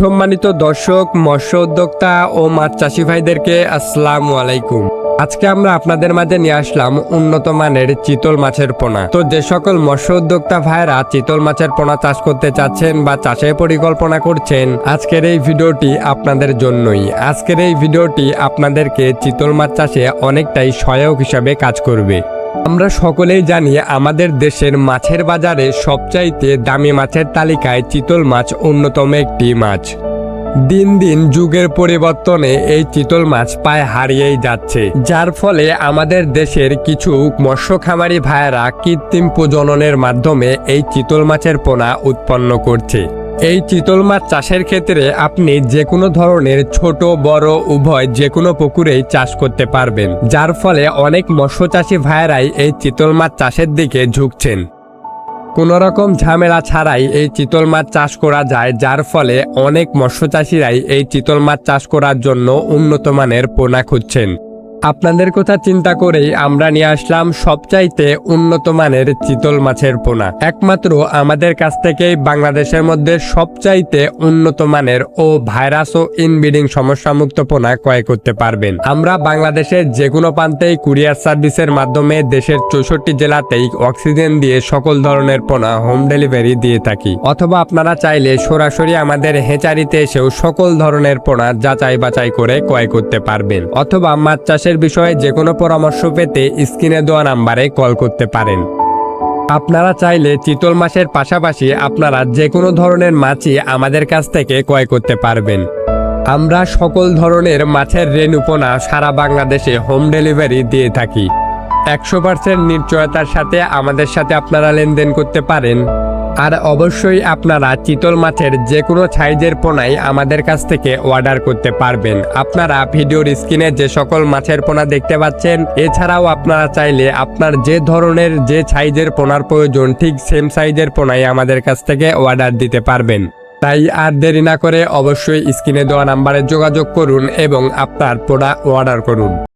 সম্মানিত দর্শক, মৎস্য উদ্যোক্তা ও মাছ চাষি ভাইদেরকে আসসালামু আলাইকুম। আজকে আমরা আপনাদের মাঝে নিয়ে আসলাম উন্নত মানের চিতল মাছের পোনা। তো যে সকল মৎস্য উদ্যোক্তা ভাইরা চিতল মাছের পোনা চাষ করতে চাচ্ছেন বা চাষের পরিকল্পনা করছেন, আজকের এই ভিডিওটি আপনাদের জন্যই। আজকের এই ভিডিওটি আপনাদেরকে চিতল মাছ চাষে অনেকটাই সহায়ক হিসাবে কাজ করবে। আমরা সকলেই জানি আমাদের দেশের মাছের বাজারে সবচাইতে দামি মাছের তালিকায় চিতল মাছ অন্যতম একটি মাছ। দিন দিন যুগের পরিবর্তনে এই চিতল মাছ প্রায় হারিয়েই যাচ্ছে। যার ফলে আমাদের দেশের কিছু মৎস্য খামারি ভাইয়েরা কৃত্রিম প্রজননের মাধ্যমে এই চিতল মাছের পোনা উৎপন্ন করছে। এই চিতল মাছ চাষের ক্ষেত্রে আপনি যে কোনো ধরনের ছোট, বড়, উভয় যে কোনো পুকুরেই চাষ করতে পারবেন। যার ফলে অনেক মৎস্য চাষি ভাইয়েরাই এই চিতল মাছ চাষের দিকে ঝুঁকছেন। কোনো রকম ঝামেলা ছাড়াই এই চিতল মাছ চাষ করা যায়, যার ফলে অনেক মৎস্য চাষিরাই এই চিতল মাছ চাষ করার জন্য উন্নত মানের পোনা খুঁজছেন। আপনাদের কথা চিন্তা করেই আমরা নিয়ে আসলাম সবচাইতে উন্নত মানের চিতল মাছের পোনা। একমাত্র আমাদের কাছ থেকেই বাংলাদেশের মধ্যে সবচাইতে উন্নত মানের ও ভাইরাস ও ইনব্রিডিং সমস্যামুক্ত পোনা ক্রয় করতে পারবেন। আমরা বাংলাদেশের যে কোনো প্রান্তেই কুরিয়ার সার্ভিসের মাধ্যমে দেশের চৌষট্টি জেলাতেই অক্সিজেন দিয়ে সকল ধরনের পোনা হোম ডেলিভারি দিয়ে থাকি। অথবা আপনারা চাইলে সরাসরি আমাদের হেঁচারিতে এসেও সকল ধরনের পোনা যাচাই বাছাই করে ক্রয় করতে পারবেন। অথবা মাছ চাষের বিষয়ে যে কোনো পরামর্শ পেতে স্ক্রিনে দেওয়া নাম্বারে কল করতে পারেন। আপনারা চাইলে চিতল মাছের পাশাপাশি আপনারা যে কোনো ধরনের মাছই আমাদের কাছ থেকে ক্রয় করতে পারবেন। আমরা সকল ধরনের মাছের রেণুপোনা সারা বাংলাদেশে হোম ডেলিভারি দিয়ে থাকি। একশো পার্সেন্ট নিশ্চয়তার সাথে আমাদের সাথে আপনারা লেনদেন করতে পারেন। আর অবশ্যই আপনারা চিতল মাছের যে কোনো সাইজের পোনাই আমাদের কাছ থেকে অর্ডার করতে পারবেন। আপনারা ভিডিওর স্ক্রিনে যে সকল মাছের পোনা দেখতে পাচ্ছেন, এছাড়াও আপনারা চাইলে আপনার যে ধরনের যে সাইজের পোনার প্রয়োজন, ঠিক সেম সাইজের পোনাই আমাদের কাছ থেকে অর্ডার দিতে পারবেন। তাই আর দেরি না করে অবশ্যই স্ক্রিনে দেওয়া নাম্বারে যোগাযোগ করুন এবং আপনার পোনা অর্ডার করুন।